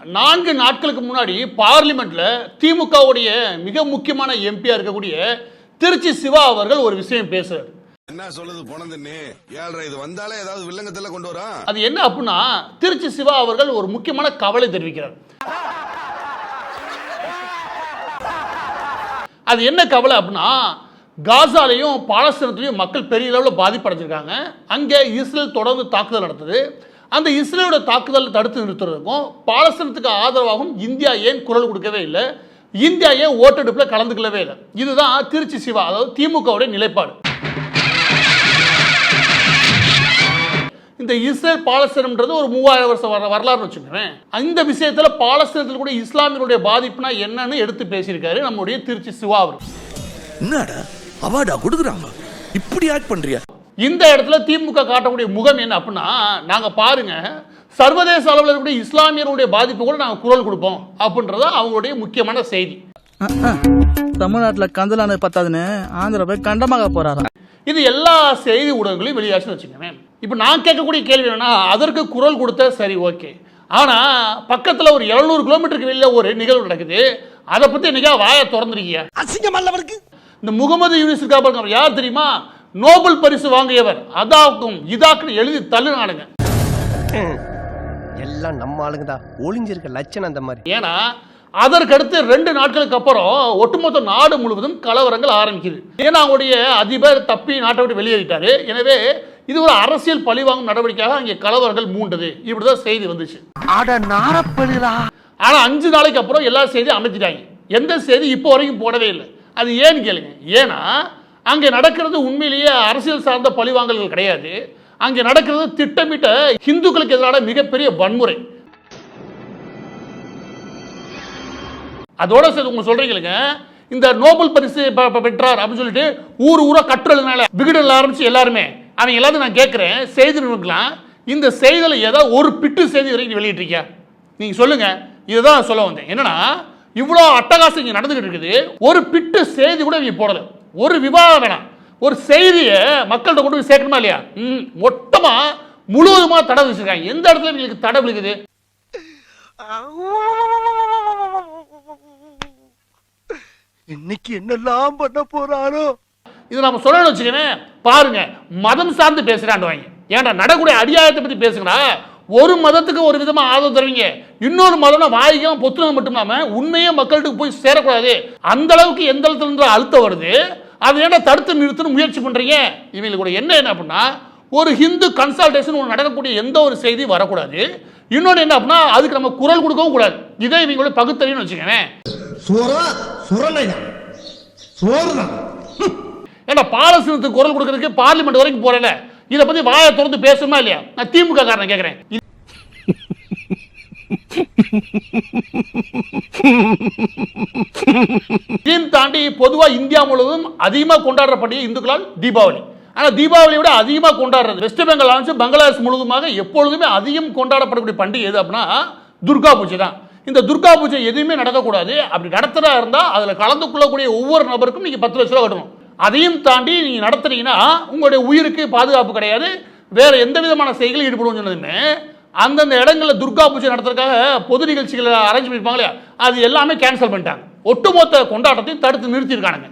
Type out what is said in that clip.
நான்கு நாட்களுக்கு முன்னாடி பார்லிமெண்ட்ல திமுகவுடைய மிக முக்கியமான எம்பியா இருக்கக்கூடிய திருச்சி சிவா அவர்கள் ஒரு விஷயம் பேசுறாரு. என்ன சொல்லுது போனதுன்னு ஏழ்ரை இது வந்தாலே ஏதாவது வில்லங்கத்துல கொண்டு வரா? அது என்ன அப்படின்னா திருச்சி சிவா அவர்கள் ஒரு முக்கியமான கவலை தெரிவிக்கிறார். அது என்ன கவலை அப்படின்னா காசாலையும் பாலஸ்தீனத்திலையும் மக்கள் பெரிய அளவில் பாதிப்படைஞ்சிருக்காங்க. அங்கே இஸ்ரேல் தொடர்ந்து தாக்குதல் நடத்துது. அந்த இஸ்ரேலோட தாக்குதலை தடுத்து நிறுத்துறதுக்கும் பாலஸ்தீனத்துக்கு ஆதரவாகவும் இந்தியா ஏன் குரல் கொடுக்கவே இல்லை? இந்தியா ஏன் ஓட்டெடுப்பில் கலந்துக்கலவே இல்லை? இதுதான் திருச்சி சிவா அதாவது திமுகவுடைய நிலைப்பாடு. இந்த இஸ்ரேல் பாலஸ்தீனம்ன்றது ஒரு மூவாயிரம் வருஷம் வர வரலாறுன்னு வச்சுக்கோங்களேன். அந்த விஷயத்தில் பாலஸ்தீனத்தில் கூட இஸ்லாமியருடைய பாதிப்புனா என்னன்னு எடுத்து பேசியிருக்காரு நம்முடைய திருச்சி சிவா அவர். என்னடா? அவார்டா கொடுக்குறாங்க. இப்படி ஆக்ட் பண்றியா? இந்த இடத்துல திமுக காட்டக்கூடிய முகம் என்ன அப்படின்னா நாங்க பாருங்க சர்வதேச அளவில் இருக்கக்கூடிய இஸ்லாமியருடைய பாதிப்பு கூட நாங்கள் குரல் கொடுப்போம் அப்படின்றது அவங்களுடைய முக்கியமான செய்தி. தமிழ்நாட்டுல கந்தலான பத்தாதுன்னு ஆந்திரா போய் கண்டமாக போறாராம். இது எல்லா செய்தி ஊடகங்களையும் வெளியாச்சுன்னு வச்சுக்கோங்க இப்போ நான் கேட்கக்கூடிய கேள்வி என்னன்னா அதற்கு குரல் கொடுத்த சரி ஓகே. ஆனால் பக்கத்தில் ஒரு எழுநூறு கிலோமீட்டருக்கு வெளியில் ஒரு நிகழ்வு நடக்குது. அதை பற்றி என்னைக்கா வாயை திறந்துருக்கீங்க? அசிங்கம் அல்லவருக்கு இந்த முகமது யூனிஸ் இருக்கா பாருங்க அவர் யார் தெரியுமா? நோபல் பரிசு வாங்கியவர் அதாக்கும் இதாக்குன்னு எழுதி தள்ளுனானுங்க. எல்லாம் நம்ம ஆளுங்க தான் ஒளிஞ்சிருக்க லட்சணம் அந்த மாதிரி. ஏன்னா அதற்கடுத்து ரெண்டு நாட்களுக்கு அப்புறம் ஒட்டுமொத்த நாடு முழுவதும் கலவரங்கள் ஆரம்பிக்குது. ஏன்னா அவங்களுடைய அதிபர் தப்பி நாட்டை விட்டு வெளியேறிட்டாரு. எனவே இது ஒரு அரசியல் பழிவாங்கும் நடவடிக்கையாக அங்கே கலவரங்கள் மூண்டது. இப்படிதான் செய்தி வந்துச்சு. அட நாரப்படுகிறா ஆனா அஞ்சு நாளைக்கு அப்புறம் எல்லா செய்தியும் அமைச்சிட்டாங்க எந்த செய்தி இப்போ வரைக்கும் போடவே இல்லை. அது ஏன்னு கேளுங்க. ஏன்னா அங்கே நடக்கிறது உண்மையிலேயே அரசியல் சார்ந்த பழிவாங்கல்கள் கிடையாது. அங்கே நடக்கிறது திட்டமிட்ட இந்துக்களுக்கு எதிரான மிகப்பெரிய வன்முறை. அதோட சேர்த்து உங்க சொல்றீங்களுங்க இந்த நோபல் பரிசு பெற்றார் அப்படின்னு சொல்லிட்டு ஊர் ஊரா கட்டுறதுனால விகடல ஆரம்பிச்சு எல்லாருமே. அவங்க எல்லாத்தையும் நான் கேட்குறேன் செய்தி நிறுவனங்களாம் இந்த செய்தியில் ஏதாவது ஒரு பிட்டு செய்தி வரைக்கும் வெளியிட்டிருக்கியா நீங்க சொல்லுங்க இதுதான் சொல்ல வந்தேன். என்னன்னா இவ்வளோ அட்டகாசம் இங்கே நடந்துகிட்டு இருக்குது. ஒரு பிட்டு செய்தி கூட இவங்க போடலை. ஒரு விவாதம் வேணாம். ஒரு செய்தியை மக்கள்கிட்ட கொண்டு போய் சேர்க்கணுமா இல்லையா? ம் மொத்தமா முழுவதுமா தடை வச்சிருக்காங்க எந்த இடத்துல இவங்களுக்கு தடை விழுகுது? இன்னைக்கு என்னெல்லாம் பண்ண போறாரோ? இது நம்ம சொல்லணும்னு வச்சுக்கவேன் பாருங்க மதம் சார்ந்து பேசுறாண்டுவாங்க ஏன்டா நடக்கூடிய அடியாயத்தை பத்தி பேசுங்கடா. ஒரு மதத்துக்கு ஒரு விதமா ஆதரவு தருவீங்க. இன்னொரு மதம்னா வாய்க்காம பொத்துனது மட்டும் இல்லாம உண்மையே மக்கள்கிட்ட போய் சேரக்கூடாது. அந்த அளவுக்கு எந்த இடத்துல அழுத்தம் வருது அதை ஏன்டா தடுத்து நிறுத்தணும் முயற்சி பண்றீங்க? இவங்களுக்கு கூட என்ன என்ன அப்படின்னா ஒரு ஹிந்து கன்சல்டேஷன் ஒன்று நடக்கக்கூடிய எந்த ஒரு செய்தி வரக்கூடாது. இன்னொன்று என்ன அப்படின்னா அதுக்கு நம்ம குரல் கொடுக்கவும் கூடாது. இதே இவங்களோட சுரணையா சோறுதான் ஏன்னா பாலஸ்தீனத்துக்கு குரல் கொடுக்கறதுக்கு பார்லிமெண்ட் வரைக்கும் போறல இதை பத்தி வாயை திறந்து பேசுமா இல்லையா? நான் திமுக காரனை கேட்கிறேன் இதையும் தாண்டி பொதுவாக இந்தியா முழுவதும் அதிகமாக கொண்டாடப்படிய இந்துக்களால் தீபாவளி. ஆனால் தீபாவளியை விட அதிகமாக கொண்டாடுறது வெஸ்ட் பெங்கால் ஆரம்பிச்சு பங்களாதேஷ் முழுவதுமாக எப்பொழுதுமே அதிகம் கொண்டாடப்படக்கூடிய பண்டிகை எது அப்படின்னா துர்கா பூஜை தான். இந்த துர்கா பூஜை எதுவுமே நடக்கக்கூடாது. அப்படி நடத்துகிறா இருந்தால் அதில் கலந்து கொள்ளக்கூடிய ஒவ்வொரு நபருக்கும் நீங்கள் பத்து லட்ச ரூபா கட்டணும். அதையும் தாண்டி நீங்கள் நடத்துறீங்கன்னா உங்களுடைய உயிருக்கு பாதுகாப்பு கிடையாது. வேறு எந்த விதமான செய்திகளும் ஈடுபடும் சொன்னதுமே அந்தந்த இடங்களில் துர்கா பூஜை நடத்துறதுக்காக பொது நிகழ்ச்சிகளை அரேஞ்ச் பண்ணியிருப்பாங்களே இல்லையா? அது எல்லாமே கேன்சல் பண்ணிட்டாங்க. ஒட்டுமொத்த கொண்டாட்டத்தையும் தடுத்து நிறுத்தியிருக்கானுங்க.